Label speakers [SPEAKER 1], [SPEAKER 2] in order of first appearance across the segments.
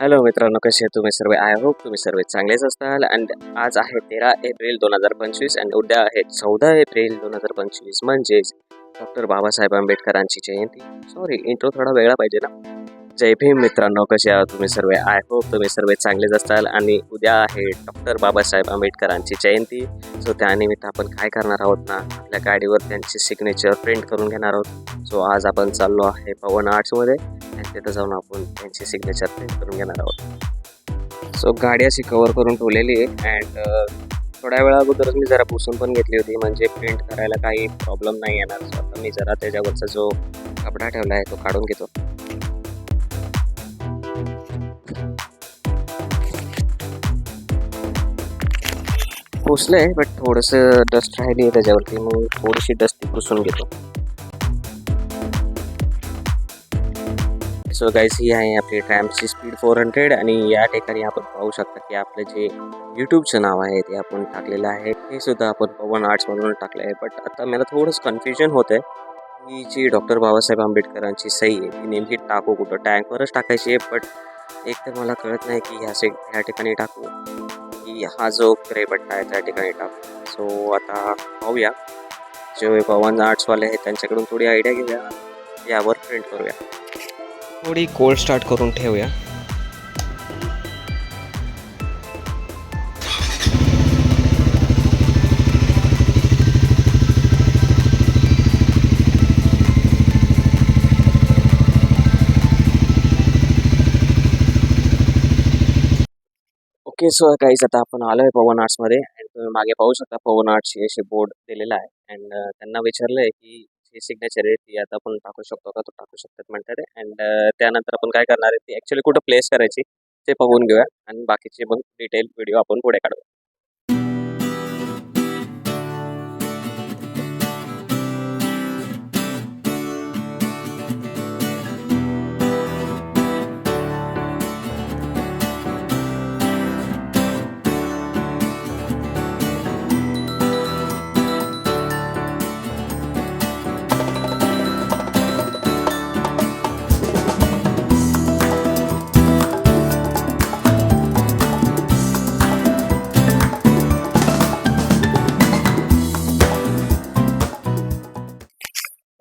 [SPEAKER 1] Hello मित्रांनो कसे आहे तुम्ही सर्व? आय होप तुम्ही सर्व चांगलेच असताल. अँड आज आहे तेरा एप्रिल दोन हजार पंचवीस अँड उद्या आहे चौदा एप्रिल दोन हजार पंचवीस. म्हणजेच डॉक्टर बाबासाहेब आंबेडकरांची जयंती. सॉरी इंट्रो थोडा वेगळा पाहिजे ना. जय भीम मित्रांनो कसे आहात तुम्ही सर्व? आय होप तुम्ही सर्व चांगलेच असाल आणि उद्या आहे डॉक्टर बाबासाहेब आंबेडकरांची जयंती. सो त्यानिमित्त आपण काय करणार आहोत ना आपल्या गाडीवर त्यांची सिग्नेचर प्रिंट करून घेणार आहोत. सो आज आपण चाललो आहे पवन आर्ट्समध्ये आणि तिथं जाऊन आपण त्यांची सिग्नेचर प्रिंट करून घेणार आहोत. सो गाडी अशी कवर करून ठेवलेली आहे अँड थोड्या वेळा अगोदरच मी जरा पुसून पण घेतली होती. म्हणजे प्रिंट करायला काही प्रॉब्लेम नाही येणार. सो आता मी जरा त्याच्यावरचा जो कपडा ठेवला आहे तो काढून घेतो. पुसलं आहे बट थोडंसं डस्ट राहिली आहे त्याच्यावरती. मग थोडीशी डस्ट पुसून घेतो. सो गाईस ही आहे आपली ट्रॅम्पची स्पीड फोर हंड्रेड आणि या ठिकाणी आपण पाहू शकता की आपलं जे यूट्यूबचं नाव आहे ते आपण टाकलेलं आहे. हे सुद्धा आपण पवन आर्ट्स म्हणून टाकलं आहे बट आता मला थोडंसं कन्फ्युजन होतं आहे ही जी डॉक्टर बाबासाहेब आंबेडकरांची सही आहे ती नेमकी टाकू कुठं? टँकवरच टाकायची आहे बट एक तर मला कळत नाही की ह्या से ह्या ठिकाणी टाकू. की हा जो ग्रे पट्टा आहे त्या ठिकाणी टाकू. सो आता पाहूया. जे पवन आर्ट्सवाले आहेत त्यांच्याकडून थोडी आयडिया घेऊया. यावर प्रिंट करूया. थोडी कोल्ड स्टार्ट करून ठेवूया. ओके सो काहीच आता आपण आलो आहे पवन आर्ट्समध्ये आणि तुम्ही मागे पाहू शकता पवन आर्ट हे असे बोर्ड दिलेला आहे. अँड त्यांना विचारलं आहे की हे सिग्नेचर आहे ती आता आपण टाकू शकतो का? तो टाकू शकतात म्हणतात. अँड त्यानंतर आपण काय करणार आहे ती ॲक्च्युली कुठं प्लेस करायची ते पाहून घेऊया. आणि बाकीचे पण डिटेल व्हिडिओ आपण पुढे काढू.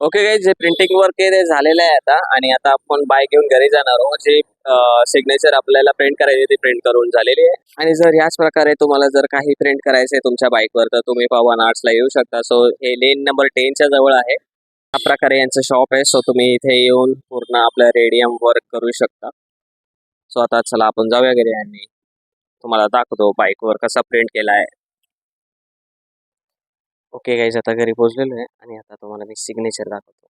[SPEAKER 1] ओके काही जे प्रिंटिंग वर्क आहे ते झालेलं आहे आता आणि आता आपण बाईक घेऊन घरी जाणार आहोत. जे सिग्नेचर आपल्याला प्रिंट करायचे ते प्रिंट करून झालेली आहे. आणि जर याच प्रकारे तुम्हाला जर काही प्रिंट करायचंय तुमच्या बाईकवर तर तुम्ही पवन आर्ट्सला येऊ शकता. सो हे लेन नंबर टेनच्या जवळ आहे. या प्रकारे यांचं शॉप आहे. सो तुम्ही इथे येऊन पूर्ण आपलं रेडियम वर्क करू शकता. सो आता चला आपण जाऊया घरी आणि तुम्हाला दाखवतो बाईकवर कसा प्रिंट केला आहे. ओके गाईज आता घरी पोचलेलो आहे आणि आता तुम्हाला मी सिग्नेचर दाखवतो.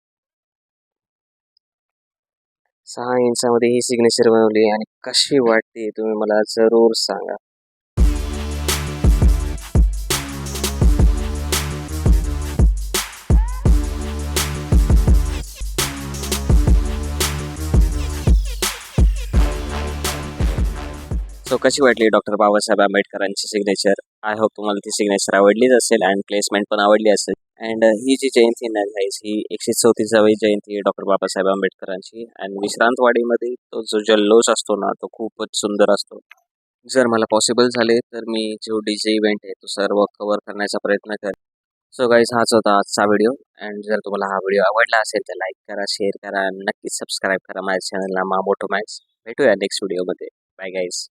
[SPEAKER 1] सहा इंचामध्ये ही सिग्नेचर बनवली आणि कशी वाटते तुम्ही मला जरूर सांगा. सो कशी वाटली डॉक्टर बाबासाहेब आंबेडकरांची सिग्नेचर आय होप तुम्हाला ती सिग्नेचर आवडलीच असेल अँड प्लेसमेंट पण आवडली असेल. अँड uh, ही जी जयंती नाही गाईज ही एकशे चौतीसावी जयंती आहे डॉक्टर बाबासाहेब आंबेडकरांची. अँड विश्रांतवाडीमध्ये तो जो जल्लोष असतो ना तो खूपच सुंदर असतो. जर मला पॉसिबल झाले तर मी जो डी जे इव्हेंट आहे तो सर्व कव्हर करण्याचा प्रयत्न करेन. सो गाईज हाच होता आजचा व्हिडिओ अँड जर तुम्हाला हा व्हिडिओ आवडला असेल तर लाईक करा शेअर करा. नक्कीच सबस्क्राईब करा माझ्या चॅनलला मा मोटो मॅक्स. भेटूया नेक्स्ट व्हिडिओमध्ये बाय गाईज